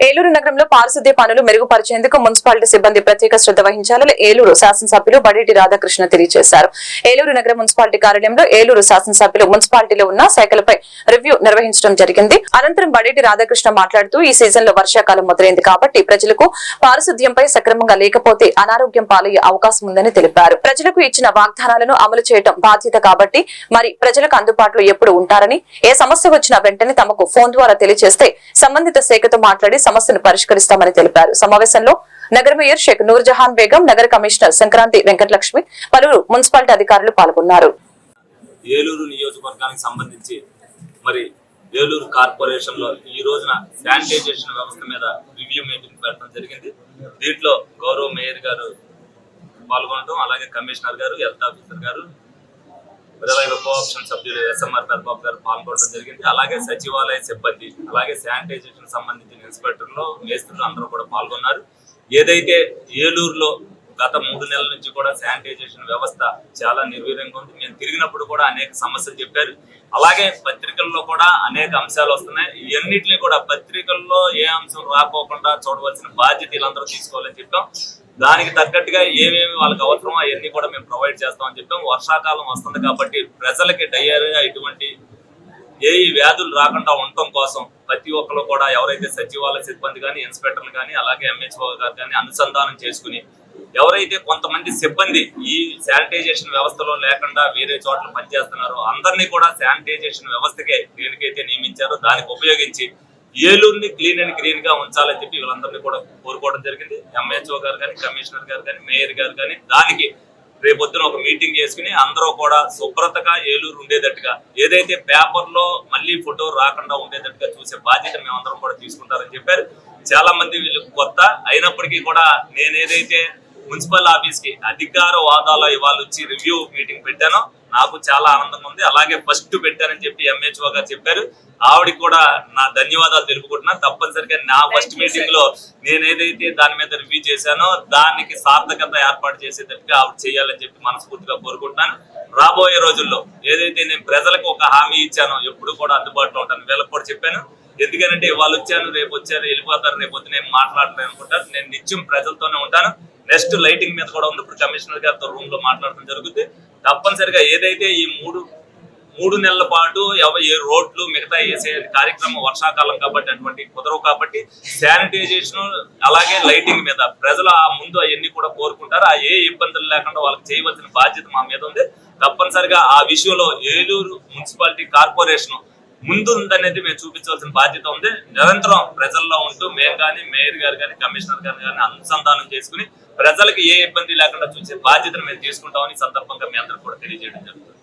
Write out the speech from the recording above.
ఏలూరు నగరంలో పారిశుద్ధ్య పనులు మెరుగుపరిచేందుకు మున్సిపాలిటీ సిబ్బంది ప్రత్యేక శ్రద్ధ వహించాలని ఏలూరు శాసనసభ్యులు బడేటి రాధాకృష్ణ తెలియజేశారు. ఏలూరు నగర మున్సిపాలిటీ కార్యాలయంలో ఏలూరు శాసనసభ్యులు మున్సిపాలిటీలో ఉన్న శాఖలపై రివ్యూ నిర్వహించడం జరిగింది. అనంతరం బడేటి రాధాకృష్ణ మాట్లాడుతూ ఈ సీజన్లో వర్షాకాలం మొదలైంది కాబట్టి ప్రజలకు పారిశుద్ధ్యంపై సక్రమంగా లేకపోతే అనారోగ్యం పాలయ్యే అవకాశం ఉందని తెలిపారు. ప్రజలకు ఇచ్చిన వాగ్దానాలను అమలు చేయడం బాధ్యత కాబట్టి మరి ప్రజలకు అందుబాటులో ఎప్పుడు ఉంటారని ఏ సమస్య వచ్చినా వెంటనే తమకు ఫోన్ ద్వారా తెలియజేస్తే సంబంధిత శాఖతో మాట్లాడి సమస్యను పరిష్కరిస్తామని తెలిపారు. సమావేశంలో నగర మేయర్ షేక్ నూర్జహాన్ బేగం నగర కమిషనర్ సంక్రాంతి వెంకటలక్ష్మి పలువురు మున్సిపాలిటీ అధికారులు పాల్గొన్నారు. ఏలూరు నియోజకవర్గానికి సంబంధించి మరి ఏలూరు కార్పొరేషన్లో ఈ రోజున శానిటైజేషన్ వ్యవస్థ మీద రివ్యూ మీటింగ్ పెట్టడం జరిగింది. దీంట్లో గౌరవ మేయర్ గారు పాల్గొనడం అలాగే కమిషనర్ గారు హెల్త్ ఆఫీసర్ గారు విధవైన సభ్యులు ఎస్ఎంఆర్ పెద్దబాబు గారు పాల్గొనడం జరిగింది. అలాగే సచివాలయ సిబ్బంది అలాగే శానిటైజేషన్ సంబంధించిన ఇన్స్పెక్టర్లు మేస్త్రులు అందరూ కూడా పాల్గొన్నారు. ఏదైతే ఏలూరులో గత మూడు నెలల నుంచి కూడా శానిటైజేషన్ వ్యవస్థ చాలా నిర్వీర్యంగా ఉంది. మేము తిరిగినప్పుడు కూడా అనేక సమస్యలు చెప్పారు. అలాగే పత్రికల్లో కూడా అనేక అంశాలు వస్తున్నాయి. ఇవన్నిటిని కూడా పత్రికల్లో ఏ అంశం రాకోకుండా చూడవలసిన బాధ్యత వీళ్ళందరూ తీసుకోవాలని చెప్పాం. దానికి తగ్గట్టుగా ఏమేమి వాళ్ళకి అవసరమో అవన్నీ కూడా మేము ప్రొవైడ్ చేస్తామని చెప్పాం. వర్షాకాలం వస్తుంది కాబట్టి ప్రజలకి డయేరియా ఇటువంటి ఏ వ్యాధులు రాకుండా ఉండటం కోసం ప్రతి ఒక్కరు కూడా ఎవరైతే సచివాలయ సిబ్బంది కానీ ఇన్స్పెక్టర్లు కానీ అలాగే ఎంహెచ్ఓ గారు కానీ అనుసంధానం చేసుకుని ఎవరైతే కొంతమంది సిబ్బంది ఈ శానిటైజేషన్ వ్యవస్థలో లేకుండా వేరే చోట్ల పనిచేస్తున్నారో అందరినీ కూడా శానిటైజేషన్ వ్యవస్థకే దేనికైతే నియమించారో దానికి ఉపయోగించి ఏలూరుని క్లీన్ అండ్ గ్రీన్గా ఉంచాలని చెప్పి వీళ్ళందరినీ కూడా కోరుకోవడం జరిగింది. ఎంహెచ్ఓ గారు కానీ కమిషనర్ గారు కానీ మేయర్ గారు కానీ దానికి రేపొద్దున ఒక మీటింగ్ చేసుకుని అందరూ కూడా శుభ్రతగా ఏలూరు ఉండేటట్టుగా ఏదైతే పేపర్లో మళ్ళీ ఫోటో రాకుండా ఉండేటట్టుగా చూసే బాధ్యత మేమందరం కూడా తీసుకుంటారని చెప్పారు. చాలా మంది వీళ్ళు కొత్త అయినప్పటికీ కూడా నేనేదైతే మున్సిపల్ ఆఫీస్కి అధికార వాదాలో ఇవాళ వచ్చి రివ్యూ మీటింగ్ పెట్టానో. నాకు చాలా ఆనందంగా ఉంది. అలాగే ఫస్ట్ పెట్టారని చెప్పి ఎంహెచ్ఓ గారు చెప్పారు. ఆవిడకి కూడా నా ధన్యవాదాలు తెలుపుకుంటున్నా. తప్పనిసరిగా నా ఫస్ట్ మీటింగ్లో నేను ఏదైతే దాని మీద రివ్యూ చేశానో దానికి సార్థకత ఏర్పాటు చేసేటట్టుగా ఆవిడ చేయాలని చెప్పి మనస్ఫూర్తిగా కోరుకుంటున్నాను. రాబోయే రోజుల్లో ఏదైతే నేను ప్రజలకు ఒక హామీ ఇచ్చానో ఎప్పుడు కూడా అందుబాటులో ఉంటాను వీళ్ళకి కూడా చెప్పాను. ఎందుకంటే వాళ్ళు వచ్చాను రేపు వచ్చారు వెళ్ళిపోతారు రేపు వద్దు నేను మాట్లాడలేదు అనుకుంటారు. నేను నిత్యం ప్రజలతోనే ఉంటాను. నెక్స్ట్ లైటింగ్ మీద కూడా ఉంది. ఇప్పుడు కమిషనర్ గారితో రూమ్లో మాట్లాడడం జరుగుతుంది. తప్పనిసరిగా ఏదైతే ఈ మూడు మూడు నెలల పాటు ఎవ ఏ రోడ్లు మిగతా వేసే కార్యక్రమం వర్షాకాలం కాబట్టి అటువంటి కుదరవు కాబట్టి శానిటైజేషన్ అలాగే లైటింగ్ మీద ప్రజలు ఆ ముందు అవన్నీ కూడా కోరుకుంటారు. ఆ ఏ ఇబ్బందులు లేకుండా వాళ్ళకి చేయవలసిన బాధ్యత మా మీద ఉంది. తప్పనిసరిగా ఆ విషయంలో ఏలూరు మున్సిపాలిటీ కార్పొరేషన్ ముందు ఉందనేది మేము చూపించవలసిన బాధ్యత ఉంది. నిరంతరం ప్రజల్లో ఉంటూ మేము కానీ మేయర్ గారు కానీ కమిషనర్ గారు కానీ అనుసంధానం చేసుకుని ప్రజలకు ఏ ఇబ్బంది లేకుండా చూసే బాధ్యతను మేము తీసుకుంటామని సందర్భంగా మీ అందరూ కూడా తెలియజేయడం జరుగుతుంది.